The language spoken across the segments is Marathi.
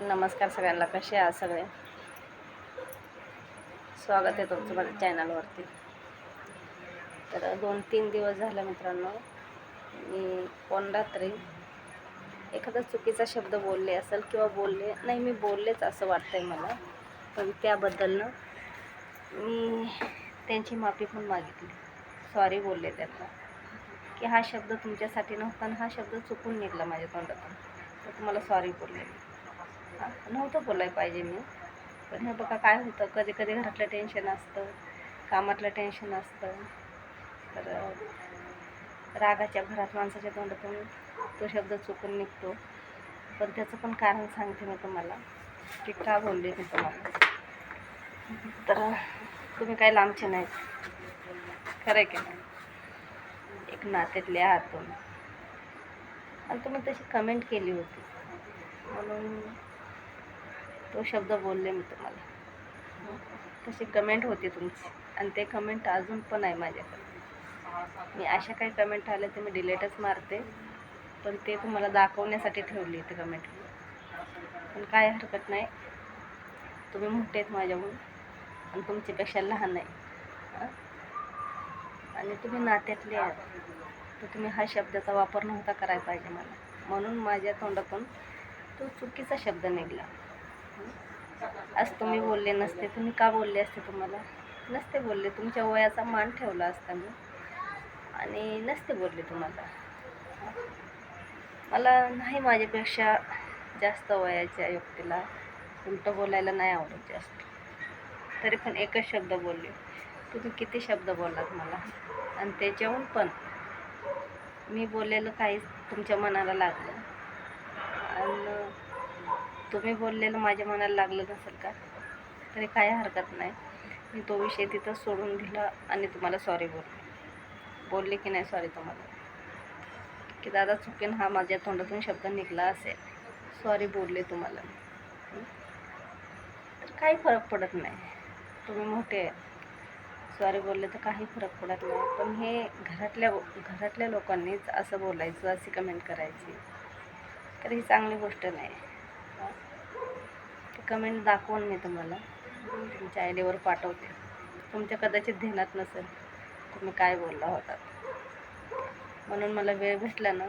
नमस्कार सगळ्यांना कसे आहात सगळे? स्वागत आहे तुमचं माझ्या चॅनलवरती. तर दोन तीन दिवस झाले मित्रांनो मी कोण रात्री एखादा चुकीचा शब्द बोलले असेल किंवा बोलले नाही मी बोललेच असं वाटतंय मला पण त्याबद्दल ना मी त्यांची माफी पण मागितली. सॉरी बोलले त्यांना. की हा शब्द तुमच्यासाठी नव्हता आणि हा शब्द चुकून निघला माझ्या तोंडातून. तर तुम्हाला सॉरी बोलले मी. नव्हतं बोलायला पाहिजे मी. पण हे बघा काय होतं कधी कधी घरातलं टेन्शन असतं कामातलं टेन्शन असतं. तर रागाच्या घरात माणसाच्या तोंडातून तो शब्द चुकून निघतो. पण त्याचं पण कारण सांगते मी तुम्हाला. की का बोलले मी तुम्हाला. तर तुम्ही काय लांबचे नाहीत. खरं आहे की नाही? एक नात्यातले आहात तुम्ही आणि तुम्ही तशी कमेंट केली होती. म्हणून तो शब्द बोलले मी तुम्हाला. तशी कमेंट होती तुमची. आणि ते कमेंट अजून पण आहे माझ्याकडे. मी अशा काही कमेंट आल्या ते मी डिलेटच मारते. पण ते तुम्हाला दाखवण्यासाठी ठेवली ते कमेंट पण काय हरकत नाही. तुम्ही मोठे आहेत माझ्याहून. आणि तुमच्यापेक्षा लहान आहे. आणि तुम्ही नात्यातले आहात. तर तुम्ही हा शब्दाचा वापर नव्हता करायला पाहिजे मला. म्हणून माझ्या तोंडातून तो चुकीचा शब्द निघाला. आज तुम्ही बोलले नसते. तुम्ही का बोलले असते तुम्हाला? नसते बोलले. तुमच्या वयाचा मान ठेवला असता मी. आणि नसते बोलले तुम्हाला. मला नाही माझ्यापेक्षा जास्त वयाच्या व्यक्तीला उलटं बोलायला नाही आवडत जास्त. तरी पण एकच शब्द बोलले. तुम्ही किती शब्द बोललात मला? आणि त्याच्याहून पण मी बोललेलं काहीच तुमच्या मनाला लागलं. आणि तुम्ही बोललेलं माझ्या मनाला लागलं नसेल का? तरी काय हरकत नाही. मी तो विषय तिथं सोडून दिला आणि तुम्हाला सॉरी बोल बोलले की नाही सॉरी तुम्हाला? की दादा चुकीन हा माझ्या तोंडातून शब्द निघाला असेल. सॉरी बोलले तुम्हाला. तर काही फरक पडत नाही. तुम्ही मोठे सॉरी बोलले तर काही फरक पडत नाही. पण हे घरातल्या घरातल्या लोकांनीच असं बोलायचं अशी कमेंट करायची. तर ही चांगली गोष्ट नाही. का ते कमेंट दाखवून मी तुम्हाला तुमच्या आय डीवर पाठवते. तुमच्या कदाचित ध्यानात नसेल तुम्ही काय बोलला होता. म्हणून मला वेळ भेटला ना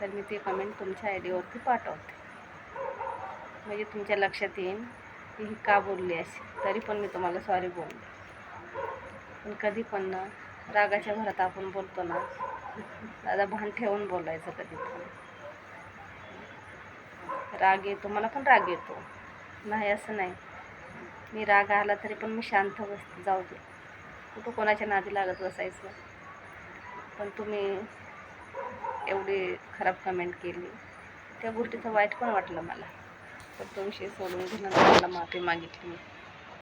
तर मी ती कमेंट तुमच्या आय डीवरती पाठवते. म्हणजे तुमच्या लक्षात येईन की ही का बोलली अशी. तरी पण मी तुम्हाला सॉरी बोलले. पण कधी पण ना रागाच्या घरात आपण बोलतो ना दादा भान ठेवून बोलायचं कधी पण. राग येतो मला पण राग येतो. नाही असं नाही. मी राग आला तरी पण मी शांत बस जाऊ दे. कुठं कोणाच्या नादी लागत बसायचं? पण तुम्ही एवढी खराब कमेंट केली. त्या गोष्टीचं वाईट पण वाटलं मला. पण तुमशी सोडून घेऊन मला माफी मागितली